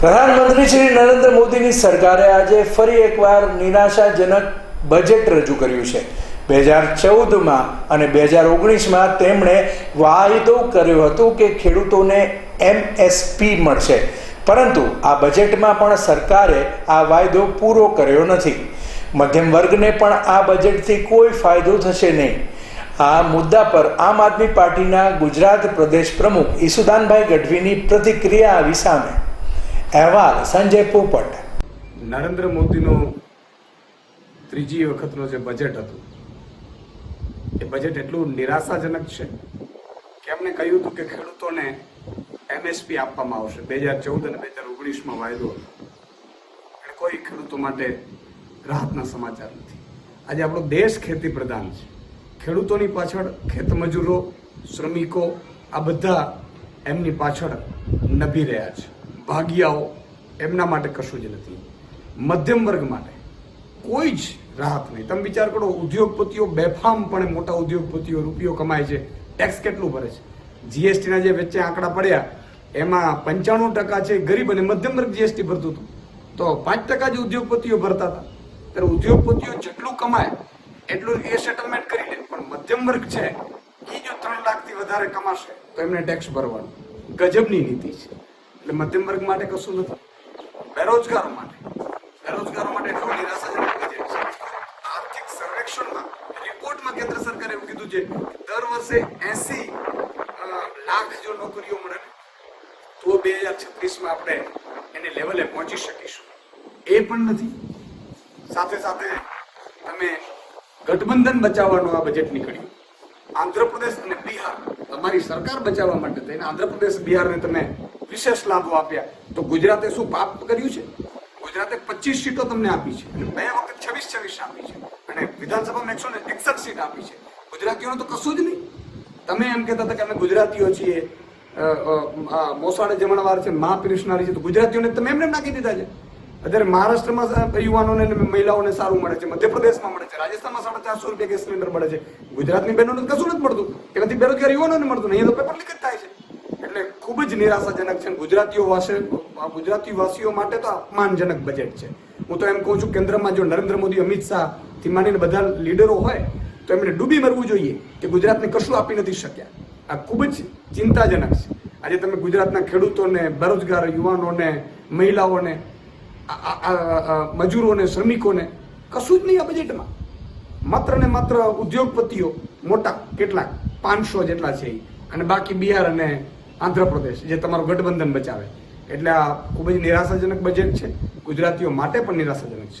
પ્રધાનમંત્રી શ્રી નરેન્દ્ર મોદીની સરકારે આજે ફરી એકવાર નિરાશાજનક બજેટ રજૂ કર્યું છે. બે હજાર ચૌદમાં અને બે હજાર ઓગણીસમાં તેમણે વાયદો કર્યો હતો કે ખેડૂતોને એમએસપી મળશે. પરંતુ આ બજેટમાં પણ સરકારે આ વાયદો પૂરો કર્યો નથી. મધ્યમ વર્ગને પણ આ બજેટથી કોઈ ફાયદો થશે નહીં. આ મુદ્દા પર આમ આદમી પાર્ટીના ગુજરાત પ્રદેશ પ્રમુખ ઈસુદાનભાઈ ગઢવીની પ્રતિક્રિયા આવી સામે. અહેવાલ, સંજય પોપટ. નરેન્દ્ર મોદીનું ત્રીજી વખતનું જે બજેટ હતું, એ બજેટ એટલું નિરાશાજનક છે કે એમણે કહ્યું હતું કે ખેડૂતોને એમએસપી આપવામાં આવશે. બે હજાર ચૌદ અને બે હજાર ઓગણીસમાં વાયદો હતો. કોઈ ખેડૂતો માટે રાહતના સમાચાર નથી. આજે આપણો દેશ ખેતી પ્રધાન છે. ખેડૂતોની પાછળ ખેતમજૂરો શ્રમિકો આ બધા એમની પાછળ નભી રહ્યા છે. ભાગિયાઓ એમના માટે કશું જ નથી. મધ્યમ વર્ગ માટે કોઈ જ રાહત નહીં. તમે વિચાર કરો, ઉદ્યોગપતિઓ બેફામપણે મોટા ઉદ્યોગપતિઓ રૂપિયો કમાય છે. ટેક્સ કેટલું ભરે છે? જીએસટીના જે વચ્ચે આંકડા પડ્યા, એમાં પંચાણું ટકા છે ગરીબ અને મધ્યમ વર્ગ જીએસટી ભરતું હતું. તો પાંચ ટકા જ ઉદ્યોગપતિઓ ભરતા હતા. ત્યારે ઉદ્યોગપતિઓ જેટલું કમાય, એટલું એ સેટલમેન્ટ કરી લે. પણ મધ્યમ વર્ગ છે એ જો ત્રણ લાખથી વધારે કમાશે, તો એમને ટેક્સ ભરવાનો. ગજબની નીતિ છે. એટલે મધ્યમ વર્ગ માટે કશું નથી. બેરોજગારો માટે. બેરોજગારો માટે એટલું નિરાશાજનક છે આર્થિક સર્વેક્ષણમાં રિપોર્ટમાં કેન્દ્ર સરકારે એવું કીધું છે દર વર્ષે એસી લાખ જો નોકરીઓ મળે, તો બે હજાર છત્રીસમાં આપણે એને લેવલે પહોંચી શકીશું. એ પણ નથી. સાથે સાથે તમે ગઠબંધન બચાવવાનું આ બજેટ નીકળ્યું. આંધ્રપ્રદેશ અને બિહાર તમારી સરકાર બચાવવા માટે થઈને આંધ્રપ્રદેશ, બિહારને તમે વિશેષ લાભો આપ્યા. તો ગુજરાતે શું પાપ કર્યું છે? ગુજરાતે પચીસ સીટો તમને આપી છે. અને બે વખત છવ્વીસ છવ્વીસ આપી છે. અને વિધાનસભામાં એકસો ને એકસઠ સીટ આપી છે. ગુજરાતીઓને તો કશું જ નહીં. તમે એમ કહેતા હતા કે અમે ગુજરાતીઓ છીએ. મોસાળે જમણવાર છે, મા પીરસનારી છે. તો ગુજરાતીઓને તમે એમને નાખી દીધા છે. અત્યારે મહારાષ્ટ્રમાં યુવાનોને મહિલાઓને સારું મળે છે. મધ્યપ્રદેશમાં મળે છે. રાજસ્થાનમાં સાડા ચારસો રૂપિયા ગેસ સિલિન્ડર મળે છે. ગુજરાતની બહેનોને કશું નથી મળતું. એનાથી બેરોજગાર યુવાનોને મળતું નહીં. તો પેપર લીક જ થાય છે એટલે ખૂબ જ નિરાશાજનક છે ગુજરાતીઓ વાસે ગુજરાતી વાસીઓ માટે તો અપમાનજનક બજેટ છે. હું તો એમ કહું છું, કેન્દ્રમાં જો નરેન્દ્ર મોદી, અમિત શાહથી માંડીને બધા લીડરો હોય, તો એમણે ડૂબી મરવું જોઈએ કે ગુજરાતને કશું આપી નથી શક્યા. આ ખૂબ જ ચિંતાજનક છે. આજે તમે ગુજરાતના ખેડૂતોને, બેરોજગાર યુવાનોને, મહિલાઓને મજૂરોને, શ્રમિકોને કશું જ નહીં આ બજેટમાં માત્ર ને માત્ર ઉદ્યોગપતિઓ મોટા કેટલાક, પાંચસો જેટલા છે અને બાકી બિહાર અને આંધ્રપ્રદેશ, જે તમારું ગઠબંધન બચાવે. એટલે આ ખૂબ જ નિરાશાજનક બજેટ છે. ગુજરાતીઓ માટે પણ નિરાશાજનક છે.